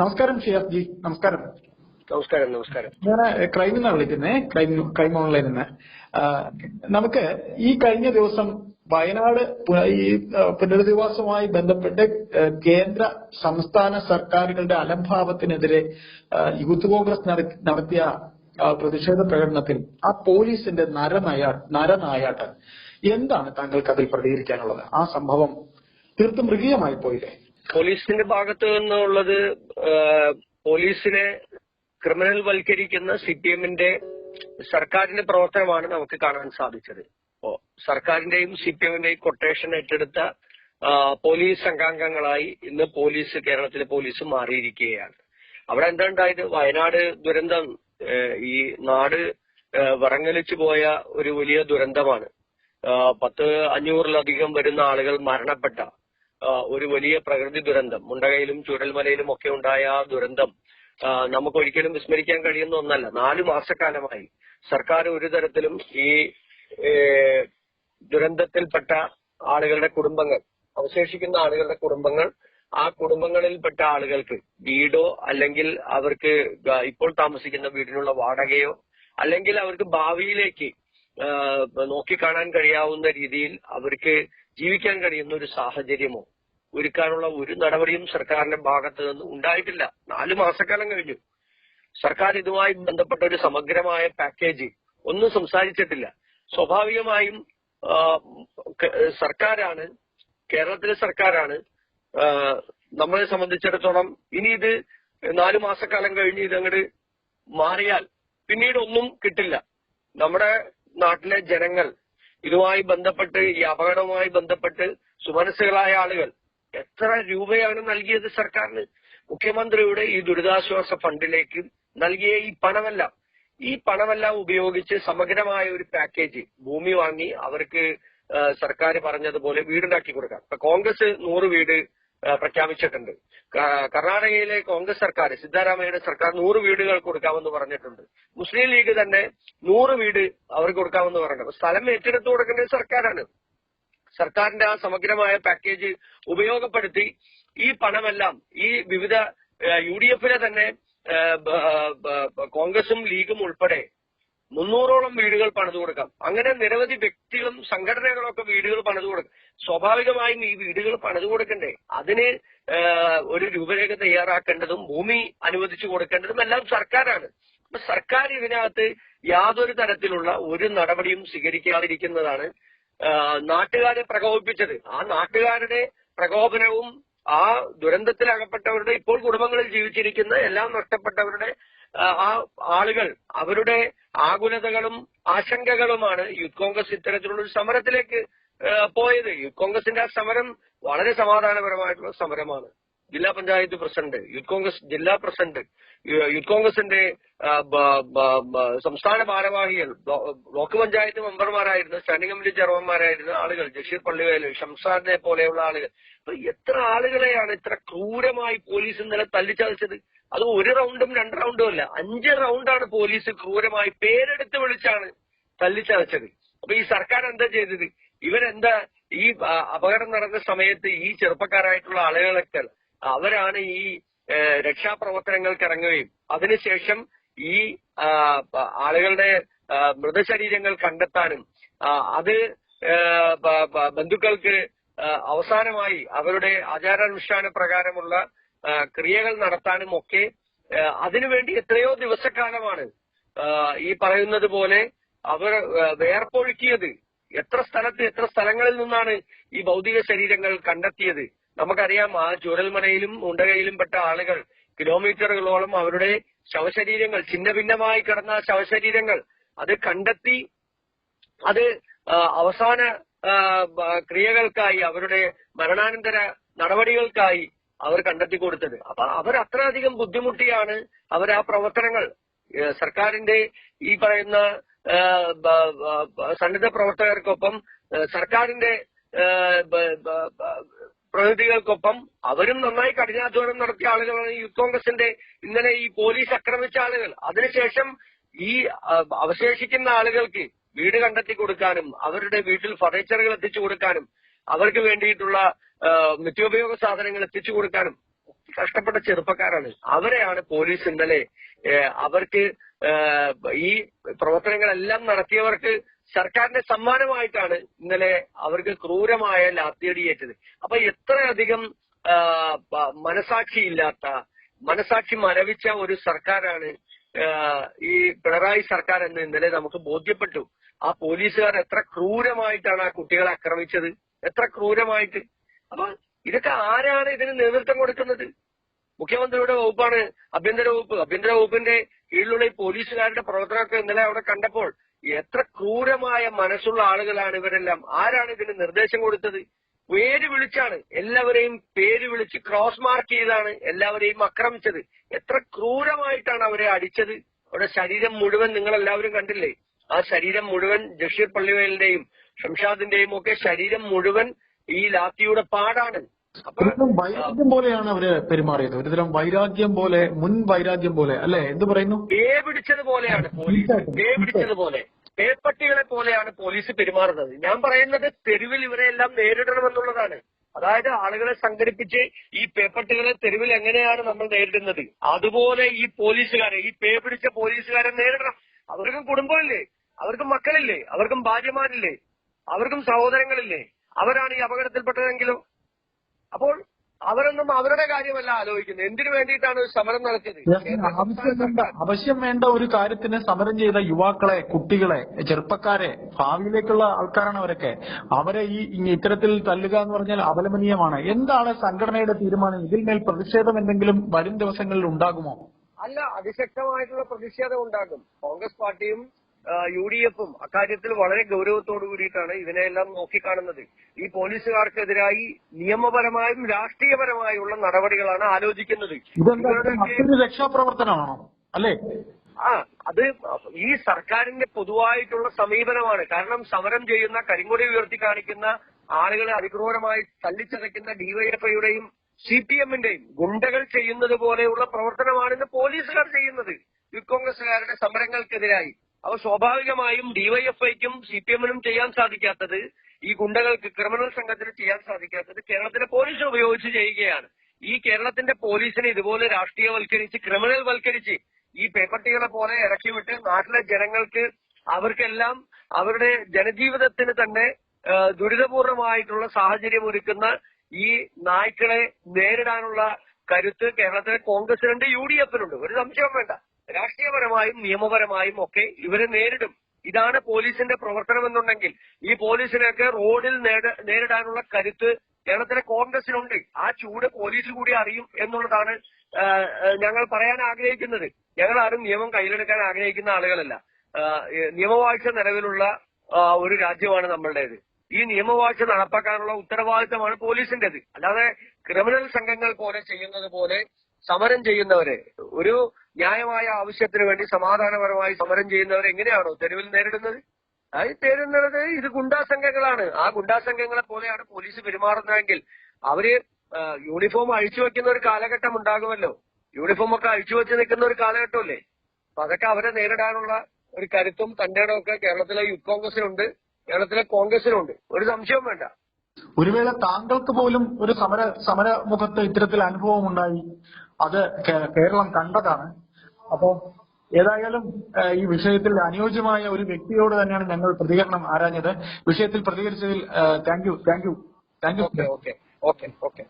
നമസ്കാരം ഷിയാസ് ജി. നമസ്കാരം. നമസ്കാരം നമസ്കാരം. ഞാൻ ക്രൈമിൽ നിന്നാണ് വിളിക്കുന്നത് ക്രൈം ക്രൈം ഓൺലൈനിൽ നിന്ന്. നമുക്ക് ഈ കഴിഞ്ഞ ദിവസം വയനാട് ഈ പുനരധിവാസവുമായി ബന്ധപ്പെട്ട് കേന്ദ്ര സംസ്ഥാന സർക്കാരുകളുടെ അലംഭാവത്തിനെതിരെ യൂത്ത് കോൺഗ്രസ് നടത്തിയ പ്രതിഷേധ പ്രകടനത്തിൽ ആ പോലീസിന്റെ നരനായാ നരനായാട്ട്. എന്താണ് താങ്കൾക്ക് അതിൽ പ്രതികരിക്കാനുള്ളത്? ആ സംഭവം തീർത്തും മൃഗീയമായി പോയില്ലേ? പോലീസിന്റെ ഭാഗത്ത് നിന്നുള്ളത് പോലീസിനെ ക്രിമിനൽ വൽക്കരിക്കുന്ന സി പി എമ്മിന്റെ സർക്കാരിന്റെ പ്രവർത്തനമാണ് നമുക്ക് കാണാൻ സാധിച്ചത്. സർക്കാരിന്റെയും സി പി എമ്മിന്റെയും കൊട്ടേഷൻ ഏറ്റെടുത്ത പോലീസ് സംഘാംഗങ്ങളായി ഇന്ന് പോലീസ് കേരളത്തിലെ പോലീസ് മാറിയിരിക്കുകയാണ്. അവിടെ എന്താ ഉണ്ടായത്? വയനാട് ദുരന്തം ഈ നാട് വിറങ്ങലിച്ചു പോയ ഒരു വലിയ ദുരന്തമാണ്. പത്ത് അഞ്ഞൂറിലധികം വരുന്ന ആളുകൾ മരണപ്പെട്ട ഒരു വലിയ പ്രകൃതി ദുരന്തം മുണ്ടകയിലും ചുരൽമലയിലും ഒക്കെ ഉണ്ടായ ആ ദുരന്തം നമുക്ക് ഒരിക്കലും വിസ്മരിക്കാൻ കഴിയുന്ന ഒന്നല്ല. നാലു മാസക്കാലമായി സർക്കാർ ഒരു തരത്തിലും ഈ ദുരന്തത്തിൽപ്പെട്ട ആളുകളുടെ കുടുംബങ്ങൾ അവശേഷിക്കുന്ന ആളുകളുടെ കുടുംബങ്ങൾ ആ കുടുംബങ്ങളിൽപ്പെട്ട ആളുകൾക്ക് വീടോ അല്ലെങ്കിൽ അവർക്ക് ഇപ്പോൾ താമസിക്കുന്ന വീടിനുള്ള വാടകയോ അല്ലെങ്കിൽ അവർക്ക് ഭാവിയിലേക്ക് നോക്കിക്കാണാൻ കഴിയാവുന്ന രീതിയിൽ അവർക്ക് ജീവിക്കാൻ കഴിയുന്ന ഒരു സാഹചര്യമോ ഒരുക്കാനുള്ള ഒരു നടപടിയും സർക്കാരിന്റെ ഭാഗത്ത് നിന്ന് ഉണ്ടായിട്ടില്ല. നാലു മാസക്കാലം കഴിഞ്ഞു. സർക്കാർ ഇതുമായി ബന്ധപ്പെട്ട ഒരു സമഗ്രമായ പാക്കേജ് ഒന്നും സംസാരിച്ചിട്ടില്ല. സ്വാഭാവികമായും സർക്കാരാണ് കേരളത്തിലെ സർക്കാരാണ് നമ്മളെ സംബന്ധിച്ചിടത്തോളം ഇനി ഇത് നാലു മാസക്കാലം കഴിഞ്ഞ് ഇതങ്ങട് മാറിയാൽ പിന്നീട് ഒന്നും കിട്ടില്ല. നമ്മുടെ നാട്ടിലെ ജനങ്ങൾ ഇതുമായി ബന്ധപ്പെട്ട് ഈ അപകടവുമായി ബന്ധപ്പെട്ട് സുമനസ്സുകളായ ആളുകൾ എത്ര രൂപയാണ് നൽകിയത് സർക്കാരിന്? മുഖ്യമന്ത്രിയുടെ ഈ ദുരിതാശ്വാസ ഫണ്ടിലേക്ക് നൽകിയ ഈ പണമെല്ലാം ഈ പണമെല്ലാം ഉപയോഗിച്ച് സമഗ്രമായ ഒരു പാക്കേജ് ഭൂമി വാങ്ങി അവർക്ക് സർക്കാർ പറഞ്ഞതുപോലെ വീടുണ്ടാക്കി കൊടുക്കാം. ഇപ്പൊ കോൺഗ്രസ് നൂറ് വീട് പ്രഖ്യാപിച്ചിട്ടുണ്ട്. കർണാടകയിലെ കോൺഗ്രസ് സർക്കാർ സിദ്ധാരാമയ്യയുടെ സർക്കാർ നൂറ് വീടുകൾ കൊടുക്കാമെന്ന് പറഞ്ഞിട്ടുണ്ട്. മുസ്ലിം ലീഗ് തന്നെ നൂറ് വീട് അവർക്ക് കൊടുക്കാമെന്ന് അപ്പൊ സ്ഥലം ഏറ്റെടുത്തു കൊടുക്കേണ്ടത് സർക്കാരാണ്. സർക്കാരിന്റെ ആ സമഗ്രമായ പാക്കേജ് ഉപയോഗപ്പെടുത്തി ഈ പണമെല്ലാം ഈ വിവിധ യു ഡി എഫിലെ തന്നെ കോൺഗ്രസും ലീഗും ഉൾപ്പെടെ മുന്നൂറോളം വീടുകൾ പണിതു കൊടുക്കാം. അങ്ങനെ നിരവധി വ്യക്തികളും സംഘടനകളും ഒക്കെ വീടുകൾ പണിതു കൊടുക്കും. സ്വാഭാവികമായും ഈ വീടുകൾ പണിതു കൊടുക്കണ്ടേ? അതിന് ഒരു രൂപരേഖ തയ്യാറാക്കേണ്ടതും ഭൂമി അനുവദിച്ചു കൊടുക്കേണ്ടതും എല്ലാം സർക്കാരാണ്. സർക്കാർ ഇതിനകത്ത് യാതൊരു തരത്തിലുള്ള ഒരു നടപടിയും സ്വീകരിക്കാതിരിക്കുന്നതാണ് നാട്ടുകാരെ പ്രകോപിപ്പിച്ചത്. ആ നാട്ടുകാരുടെ പ്രകോപനവും ആ ദുരന്തത്തിലകപ്പെട്ടവരുടെ ഇപ്പോൾ കുടുംബങ്ങളിൽ ജീവിച്ചിരിക്കുന്ന എല്ലാം നഷ്ടപ്പെട്ടവരുടെ ആ, ആളുകൾ അവരുടെ ആകുലതകളും ആശങ്കകളുമാണ് യൂത്ത് കോൺഗ്രസ് ഇത്തരത്തിലുള്ള ഒരു സമരത്തിലേക്ക് പോയത്. യൂത്ത് കോൺഗ്രസിന്റെ ആ സമരം വളരെ സമാധാനപരമായിട്ടുള്ള സമരമാണ്. ജില്ലാ പഞ്ചായത്ത് പ്രസിഡന്റ് യൂത്ത് കോൺഗ്രസ് ജില്ലാ പ്രസിഡന്റ് യൂത്ത് കോൺഗ്രസിന്റെ സംസ്ഥാന ഭാരവാഹികൾ ബ്ലോക്ക് പഞ്ചായത്ത് മെമ്പർമാരായിരുന്നു സ്റ്റാൻഡിംഗ് കമ്മിറ്റി ചെയർമാൻമാരായിരുന്ന ആളുകൾ ജഷീർ പള്ളിവേൽ ഷംസാദിനെ പോലെയുള്ള ആളുകൾ. അപ്പൊ എത്ര ആളുകളെയാണ് ഇത്ര ക്രൂരമായി പോലീസ് ഇന്നലെ തല്ലിച്ചതച്ചത്? അത് ഒരു റൗണ്ടും രണ്ട് റൗണ്ടും അല്ല. അഞ്ച് റൗണ്ടാണ് പോലീസ് ക്രൂരമായി പേരെടുത്ത് വിളിച്ചാണ് തല്ലിച്ചതച്ചത്. അപ്പൊ ഈ സർക്കാർ എന്താ ചെയ്തത്? ഇവരെന്താ ഈ അപകടം നടന്ന സമയത്ത് ഈ ചെറുപ്പക്കാരായിട്ടുള്ള ആളുകളൊക്കെ അവരാണ് ഈ രക്ഷാപ്രവർത്തനങ്ങൾക്ക് ഇറങ്ങുകയും അതിനുശേഷം ഈ ആളുകളുടെ മൃതശരീരങ്ങൾ കണ്ടെത്താനും അത് ബന്ധുക്കൾക്ക് അവസാനമായി അവരുടെ ആചാരാനുഷ്ഠാന പ്രകാരമുള്ള ക്രിയകൾ നടത്താനും ഒക്കെ അതിനുവേണ്ടി എത്രയോ ദിവസക്കാലമാണ് ഈ പറയുന്നത് പോലെ അവർ വേർപ്പൊഴുക്കിയത് എത്ര സ്ഥലത്ത് എത്ര സ്ഥലങ്ങളിൽ നിന്നാണ് ഈ ഭൗതിക ശരീരങ്ങൾ കണ്ടെത്തിയത്? നമുക്കറിയാം ആ ചുരൽമനയിലും മുണ്ടകയിലും പെട്ട ആളുകൾ കിലോമീറ്ററുകളോളം അവരുടെ ശവശരീരങ്ങൾ ഛിന്ന ഭിന്നമായി കിടന്ന ശവശരീരങ്ങൾ അത് കണ്ടെത്തി അത് അവസാന ക്രിയകൾക്കായി അവരുടെ മരണാനന്തര നടപടികൾക്കായി അവർ കണ്ടെത്തി കൊടുത്തത്. അപ്പൊ അവർ അത്രയധികം ബുദ്ധിമുട്ടിയാണ് അവർ ആ പ്രവർത്തനങ്ങൾ സർക്കാരിന്റെ ഈ പറയുന്ന സന്നദ്ധ പ്രവർത്തകർക്കൊപ്പം സർക്കാരിന്റെ പ്രതിനിധികൾക്കൊപ്പം അവരും നന്നായി കഠിനാധ്വാനം നടത്തിയ ആളുകളാണ് യൂത്ത് കോൺഗ്രസിന്റെ ഇന്നലെ ഈ പോലീസ് ആക്രമിച്ച ആളുകൾ. അതിനുശേഷം ഈ അവശേഷിക്കുന്ന ആളുകൾക്ക് വീട് കണ്ടെത്തി കൊടുക്കാനും അവരുടെ വീട്ടിൽ ഫർണിച്ചറുകൾ എത്തിച്ചു കൊടുക്കാനും അവർക്ക് വേണ്ടിയിട്ടുള്ള നിത്യോപയോഗ സാധനങ്ങൾ എത്തിച്ചു കൊടുക്കാനും കഷ്ടപ്പെട്ട ചെറുപ്പക്കാരാണ്. അവരെയാണ് പോലീസ് ഇന്നലെ അവർക്ക് ഈ പ്രവർത്തനങ്ങളെല്ലാം നടത്തിയവർക്ക് സർക്കാരിന്റെ സമ്മാനമായിട്ടാണ് ഇന്നലെ അവർക്ക് ക്രൂരമായ ലാത്തിയടിയേറ്റത്. അപ്പൊ എത്രയധികം മനസാക്ഷിയില്ലാത്ത മനസാക്ഷി മരവിച്ച ഒരു സർക്കാരാണ് ഈ പിണറായി സർക്കാർ എന്ന് ഇന്നലെ നമുക്ക് ബോധ്യപ്പെട്ടു. ആ പോലീസുകാർ എത്ര ക്രൂരമായിട്ടാണ് ആ കുട്ടികളെ ആക്രമിച്ചത്? എത്ര ക്രൂരമായിട്ട് അപ്പൊ ഇതൊക്കെ ആരാണ് ഇതിന് നേതൃത്വം കൊടുക്കുന്നത്? മുഖ്യമന്ത്രിയുടെ വകുപ്പാണ് ആഭ്യന്തര വകുപ്പ്. ആഭ്യന്തര വകുപ്പിന്റെ കീഴിലുള്ള ഈ പോലീസുകാരുടെ പ്രവർത്തനമൊക്കെ ഇന്നലെ അവിടെ കണ്ടപ്പോൾ എത്ര ക്രൂരമായ മനസ്സുള്ള ആളുകളാണ് ഇവരെല്ലാം. ആരാണ് ഇതിന് നിർദ്ദേശം കൊടുത്തത്? പേര് വിളിച്ചാണ് എല്ലാവരെയും പേര് വിളിച്ച് ക്രോസ് മാർക്ക് ചെയ്താണ് എല്ലാവരെയും ആക്രമിച്ചത്. എത്ര ക്രൂരമായിട്ടാണ് അവരെ അടിച്ചത്? അവരുടെ ശരീരം മുഴുവൻ നിങ്ങൾ എല്ലാവരും കണ്ടില്ലേ? ആ ശരീരം മുഴുവൻ ജഷീർ പള്ളിവേലിന്റെയും ഷംഷാദിന്റെയും ഒക്കെ ശരീരം മുഴുവൻ ഈ ലാത്തിയുടെ പാടാണ്. വൈരാഗ്യം പോലെയാണ് അവർ പെരുമാറിയത്. ഒരുതരം വൈരാഗ്യം പോലെ മുൻ വൈരാഗ്യം പോലെ. അല്ലെ? എന്ത് പറയുന്നു? പേ പിടിച്ചത് പോലെയാണ് പോലീസ്. പേ പിടിച്ചത് പോലെ. പേപ്പട്ടികളെ പോലെയാണ് പോലീസ് പെരുമാറുന്നത്. ഞാൻ പറയുന്നത് തെരുവിൽ ഇവരെല്ലാം നേരിടണമെന്നുള്ളതാണ്. അതായത് ആളുകളെ സംഘടിപ്പിച്ച് ഈ പേപ്പട്ടികളെ തെരുവിൽ എങ്ങനെയാണ് നമ്മൾ നേരിടുന്നത്? അതുപോലെ ഈ പോലീസുകാരെ ഈ പേ പിടിച്ച പോലീസുകാരെ നേരിടണം. അവർക്കും കുടുംബമില്ലേ? അവർക്കും മക്കളില്ലേ? അവർക്കും ഭാര്യമാരില്ലേ? അവർക്കും സഹോദരങ്ങളില്ലേ? അവരാണ് ഈ അപകടത്തിൽപ്പെട്ടതെങ്കിലോ. അപ്പോൾ അവരൊന്നും അവരുടെ കാര്യമല്ല ആലോചിക്കുന്നത്. എന്തിനു വേണ്ടിയിട്ടാണ് സമരം നടത്തിയത്? ആവശ്യം വേണ്ട ഒരു കാര്യത്തിന് സമരം ചെയ്ത യുവാക്കളെ കുട്ടികളെ ചെറുപ്പക്കാരെ ഭാവിയിലേക്കുള്ള ആൾക്കാരാണ് അവരൊക്കെ. അവരെ ഈ ഇത്തരത്തിൽ തല്ലുക എന്ന് പറഞ്ഞാൽ അപലപനീയമാണ്. എന്താണ് സംഘടനയുടെ തീരുമാനം? ഇതിന്മേൽ പ്രതിഷേധം എന്തെങ്കിലും വരും ദിവസങ്ങളിൽ ഉണ്ടാകുമോ? അല്ല അതിശക്തമായിട്ടുള്ള പ്രതിഷേധം ഉണ്ടാകും. കോൺഗ്രസ് പാർട്ടിയും യു ഡി എഫും അക്കാര്യത്തിൽ വളരെ ഗൗരവത്തോടു കൂടിയിട്ടാണ് ഇതിനെയെല്ലാം നോക്കിക്കാണുന്നത്. ഈ പോലീസുകാർക്കെതിരായി നിയമപരമായും രാഷ്ട്രീയപരമായുള്ള നടപടികളാണ് ആലോചിക്കുന്നത്. രക്ഷാപ്രവർത്തനമാണോ? അല്ലേ? ആ അത് ഈ സർക്കാരിന്റെ പൊതുവായിട്ടുള്ള സമീപനമാണ്. കാരണം സമരം ചെയ്യുന്ന കരിങ്കൊടി ഉയർത്തി കാണിക്കുന്ന ആളുകളെ അതിക്രൂരമായി തല്ലിച്ചതയ്ക്കുന്ന ഡിവൈഎഫ്ഐയുടെയും സി പി എമ്മിന്റെയും ഗുണ്ടകൾ ചെയ്യുന്നത് പോലെയുള്ള പ്രവർത്തനമാണ് ഇന്ന് പോലീസുകാർ ചെയ്യുന്നത്. യൂത്ത് കോൺഗ്രസുകാരുടെ സമരങ്ങൾക്കെതിരായി. അവ സ്വാഭാവികമായും ഡിവൈഎഫ്ഐക്കും സി പി എമ്മിനും ചെയ്യാൻ സാധിക്കാത്തത് ഈ ഗുണ്ടകൾക്ക് ക്രിമിനൽ സംഘത്തിന് ചെയ്യാൻ സാധിക്കാത്തത് കേരളത്തിലെ പോലീസ് ഉപയോഗിച്ച് ചെയ്യുകയാണ്. ഈ കേരളത്തിന്റെ പോലീസിനെ ഇതുപോലെ രാഷ്ട്രീയവൽക്കരിച്ച് ക്രിമിനൽ വൽക്കരിച്ച് ഈ പേപ്പട്ടികളെ പോലെ ഇറക്കി വിട്ട് നാട്ടിലെ ജനങ്ങൾക്ക് അവർക്കെല്ലാം അവരുടെ ജനജീവിതത്തിന് തന്നെ ദുരിതപൂർണമായിട്ടുള്ള സാഹചര്യം ഒരുക്കുന്ന ഈ നായ്ക്കളെ നേരിടാനുള്ള കരുത്ത് കേരളത്തിലെ കോൺഗ്രസിനുണ്ട് യു ഡി എഫിനുണ്ട്. ഒരു സംശയം വേണ്ട. രാഷ്ട്രീയപരമായും നിയമപരമായും ഒക്കെ ഇവരെ നേരിടും. ഇതാണ് പോലീസിന്റെ പ്രവർത്തനം എന്നുണ്ടെങ്കിൽ ഈ പോലീസിനെയൊക്കെ റോഡിൽ നേരിടാനുള്ള കരുത്ത് കേരളത്തിലെ കോൺഗ്രസിനുണ്ട്. ആ ചൂട് പോലീസ് കൂടി അറിയും എന്നുള്ളതാണ് ഞങ്ങൾ പറയാൻ ആഗ്രഹിക്കുന്നത്. ഞങ്ങൾ ആരും നിയമം കയ്യിലെടുക്കാൻ ആഗ്രഹിക്കുന്ന ആളുകളല്ല. നിയമവാഴ്ച നിലവിലുള്ള ഒരു രാജ്യമാണ് നമ്മളുടേത്. ഈ നിയമവാഴ്ച നടപ്പാക്കാനുള്ള ഉത്തരവാദിത്തമാണ് പോലീസിന്റേത്. അല്ലാതെ ക്രിമിനൽ സംഘങ്ങൾ പോലെ ചെയ്യുന്നത് പോലെ സമരം ചെയ്യുന്നവരെ ഒരു ന്യായമായ ആവശ്യത്തിന് വേണ്ടി സമാധാനപരമായി സമരം ചെയ്യുന്നവർ എങ്ങനെയാണോ തെരുവിൽ നേരിടുന്നത്? അത് നേരിടുന്നത് ഇത് ഗുണ്ടാസംഘങ്ങളാണ്. ആ ഗുണ്ടാസംഘങ്ങളെ പോലെയാണ് പോലീസ് പെരുമാറുന്നതെങ്കിൽ അവർ യൂണിഫോം അഴിച്ചു വെക്കുന്ന ഒരു കാലഘട്ടം ഉണ്ടാകുമല്ലോ. യൂണിഫോം ഒക്കെ അഴിച്ചു വെച്ച് നിൽക്കുന്ന ഒരു കാലഘട്ടമല്ലേ? അപ്പൊ അതൊക്കെ അവരെ നേരിടാനുള്ള ഒരു കരുത്തും തന്റെ ഒക്കെ കേരളത്തിലെ യൂത്ത് കോൺഗ്രസിനുണ്ട്. കേരളത്തിലെ കോൺഗ്രസിനുണ്ട്. ഒരു സംശയവും വേണ്ട. ഒരു വേള താങ്കൾക്ക് പോലും ഒരു സമര സമരമുഖത്ത് ഇത്തരത്തിൽ അനുഭവം ഉണ്ടായി അത് കേരളം കണ്ടതാണ്. അപ്പോ ഏതായാലും ഈ വിഷയത്തിൽ അനുയോജ്യമായ ഒരു വ്യക്തിയോട് തന്നെയാണ് ഞങ്ങൾ പ്രതികരണം ആരാഞ്ഞത്. വിഷയത്തിൽ പ്രതികരിച്ചതിൽ thank you thank you thank you okay okay okay